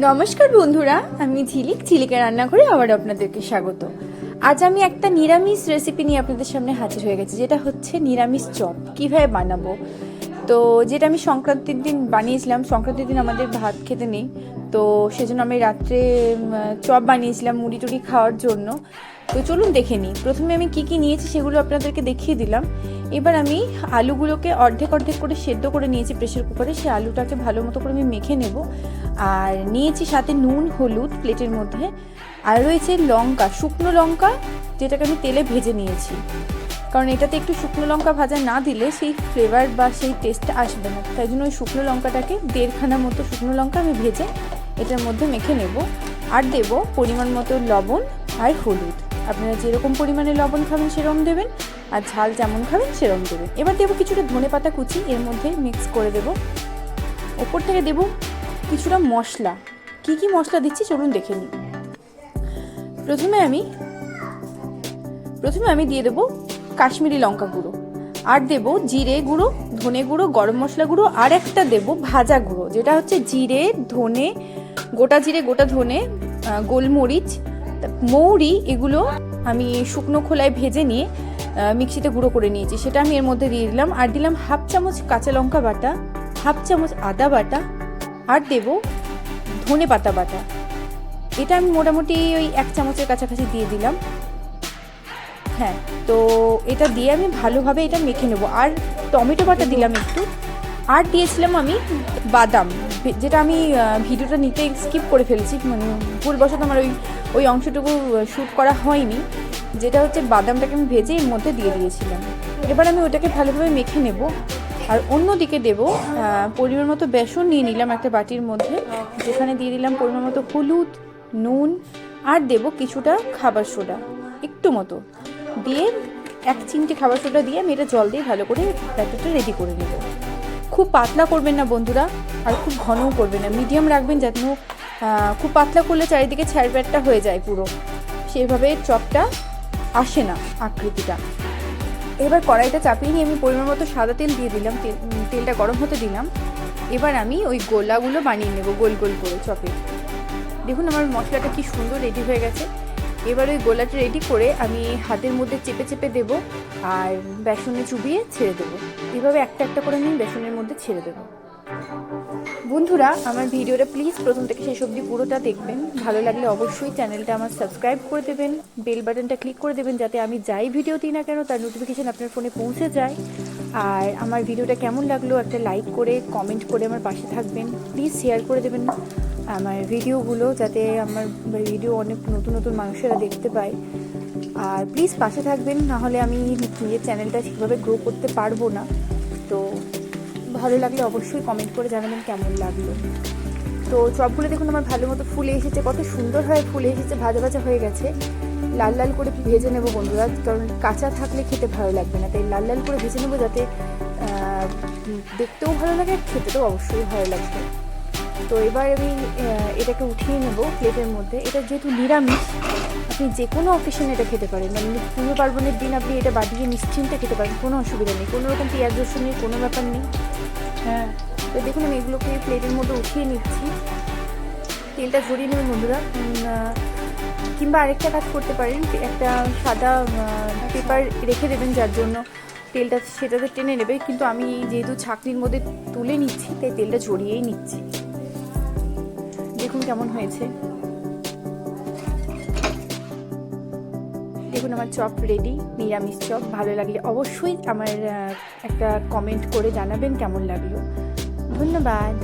নমস্কার বন্ধুরা, আমি ঝিলিক, ঝিলিকের রান্নাঘরে আবার আপনাদেরকে স্বাগত। আজ আমি একটা নিরামিষ রেসিপি নিয়ে আপনাদের সামনে হাজির হয়ে গেছি, যেটা হচ্ছে নিরামিষ চপ। কীভাবে বানাবো? তো যেটা আমি সংক্রান্তির দিন বানিয়েছিলাম, সংক্রান্তির দিন আমাদের ভাত খেতে নেই, তো সেজন্য আমি রাত্রে চপ বানিয়েছিলাম মুড়ি টুড়ি খাওয়ার জন্য। তো চলুন দেখে নিই। প্রথমে আমি কি কি নিয়েছি সেগুলো আপনাদেরকে দেখিয়ে দিলাম। এবার আমি আলুগুলোকে অর্ধেক অর্ধেক করে সেদ্ধ করে নিয়েছি প্রেশার কুকারে। সেই আলুটাকে ভালো মতো করে আমি মেখে নেব। আর নিয়েছি সাথে নুন, হলুদ প্লেটের মধ্যে। আর রয়েছে লঙ্কা, শুকনো লঙ্কা, যেটাকে আমি তেলে ভেজে নিয়েছি। কারণ এটাতে একটু শুকনো লঙ্কা ভাজা না দিলে সেই ফ্লেভার বা সেই টেস্টটা আসবে না। তাই জন্য ওই শুকনো লঙ্কাটাকে দেড়খানা মতো শুকনো লঙ্কা আমি ভেজে এটার মধ্যে মেখে নেব। আর দেব পরিমাণ মতো লবণ আর হলুদ। আপনারা যেরকম পরিমাণে লবণ খাবেন সেরকম দেবেন, আর ঝাল যেমন খাবেন সেরকম দেবেন। এবার দেবো কিছুটা ধনে পাতা কুচি, এর মধ্যে মিক্স করে দেব। ওপর থেকে দেব কিছুটা মশলা। কি কি মশলা দিচ্ছি চলুন দেখে নিই। প্রথমে আমি প্রথমে আমি দিয়ে দেবো কাশ্মীরি লঙ্কা গুঁড়ো। আর দেব জিরে গুঁড়ো, ধনে গুঁড়ো, গরম মশলা গুঁড়ো, আর একটা দেব ভাজা গুঁড়ো, যেটা হচ্ছে জিরে, ধনে, গোটা জিরে, গোটা ধনে গোলমরিচ মৌরি, এগুলো আমি শুকনো খোলায় ভেজে নিয়ে মিক্সিতে গুঁড়ো করে নিয়েছি। সেটা আমি এর মধ্যে দিয়ে দিলাম। আর দিলাম হাফ চামচ কাঁচা লঙ্কা বাটা, হাফ চামচ আদা বাটা আর দেব ধনে পাতা বাটা। এটা আমি মোটামুটি ওই এক চামচের কাছাকাছি দিয়ে দিলাম। হ্যাঁ তো এটা দিয়ে আমি ভালোভাবে এটা মেখে নেব। আর টমেটো বাটা দিলাম একটু। আর দিয়েছিলাম আমি বাদাম। যেটা আমি ভিডিওটা নিতে স্কিপ করে ফেলেছি। মানে ভুলবশত আমার ওই ওই অংশটুকু শ্যুট করা হয়নি। যেটা হচ্ছে বাদামটাকে আমি ভেজে এর মধ্যে দিয়ে দিয়েছিলাম। এবার আমি ওটাকে ভালোভাবে মেখে নেব। আর অন্যদিকে দেব পরিমাণ মতো বেসন নিয়ে নিলাম একটা বাটির মধ্যে, যেখানে দিয়ে দিলাম পরিমাণ মতো হলুদ, নুন, আর দেব কিছুটা খাবার সোডা, একটু মতো। দিয়ে এক চিমটে খাবার সোডা দিয়ে আমি এটা জল দিয়ে ভালো করে ব্যাটারটা রেডি করে নেব। খুব পাতলা করবেন না বন্ধুরা, আর খুব ঘনও করবেন না মিডিয়াম রাখবেন যাতে খুব পাতলা করলে চারিদিকে ছ্যাড়ব্যাটটা হয়ে যায় পুরো। সেইভাবে চপটা আসে না আকৃতিটা। এবার কড়াইটা চাপিয়ে নিয়ে আমি পরিমাণ মতো সাদা তেল দিয়ে দিলাম, তেল তেলটা গরম হতে দিলাম। এবার আমি ওই গোলাগুলো বানিয়ে নেব, গোল গোল করে চপের দেখুন আমার মশলাটা কি সুন্দর রেডি হয়ে গেছে। এবার ওই গোলাটা রেডি করে আমি হাতের মধ্যে চেপে চেপে দেব আর বেসনে চুবিয়ে ছেড়ে দেবো। এভাবে একটা একটা করে আমি বেসনের মধ্যে ছেড়ে দেবো। বন্ধুরা, আমার ভিডিওটা প্লিজ প্রথম থেকে শেষ অবধি পুরোটা দেখবেন। ভালো লাগলে অবশ্যই চ্যানেলটা আমার সাবস্ক্রাইব করে দেবেন বেল বাটনটা ক্লিক করে দেবেন যাতে আমি যাই ভিডিও দিই না কেন, তার নোটিফিকেশান আপনার ফোনে পৌঁছে যায়। আর আমার ভিডিওটা কেমন লাগল একটা লাইক করে কমেন্ট করে আমার পাশে থাকবেন। প্লিজ শেয়ার করে দেবেন আমার ভিডিওগুলো যাতে আমার ভিডিও অনেক নতুন নতুন মানুষেরা দেখতে পায়। আর প্লিজ পাশে থাকবেন নাহলে আমি নিজের চ্যানেলটা ঠিকভাবে গ্রো করতে পারব না। তো ভালো লাগলে অবশ্যই কমেন্ট করে জানাবেন কেমন লাগল। তো চপগুলো দেখুন, আমার ভালো মতো ফুলে এসেছে, কত সুন্দর হয়ে ফুলে এসেছে, ভাজা ভাজা হয়ে গেছে। লাল লাল করে ভেজে নেব বন্ধুরা, কারণ কাঁচা থাকলে খেতে ভালো লাগবে না, তাই লাল লাল করে ভেজে নেব যাতে দেখতেও ভালো লাগে আর খেতেও অবশ্যই ভালো লাগবে। তো এবার আমি এটাকে উঠিয়ে নেব প্লেটের মধ্যে। এটা যেহেতু নিরামিষ, আপনি যে কোনো অকেশনে এটা খেতে পারেন। মানে পুজো পার্বণের দিন আপনি এটা বাদিয়ে নিশ্চিন্তে খেতে পারেন, কোনো অসুবিধা নেই, কোনো রকম পেঁয়াজ রসুনের কোনো ব্যাপার নেই। হ্যাঁ। তো দেখুন, আমি এগুলোকে প্লেটের মধ্যে উঠিয়ে নিচ্ছি। তেলটা ঝরিয়ে নেবেন বন্ধুরা। কিংবা আরেকটা কাজ করতে পারেন একটা সাদা পেপার রেখে দেবেন, যার জন্য তেলটা সেটাতে টেনে নেবে। কিন্তু আমি যেহেতু ছাকনির মধ্যে তুলে নিচ্ছি, তাই তেলটা ঝরিয়েই নিচ্ছি। দেখুন কেমন হয়েছে। দেখুন আমার চপ রেডি নিরামিষ চপ, ভালো লাগলে অবশ্যই আমার একটা কমেন্ট করে জানাবেন কেমন লাগল। ধন্যবাদ।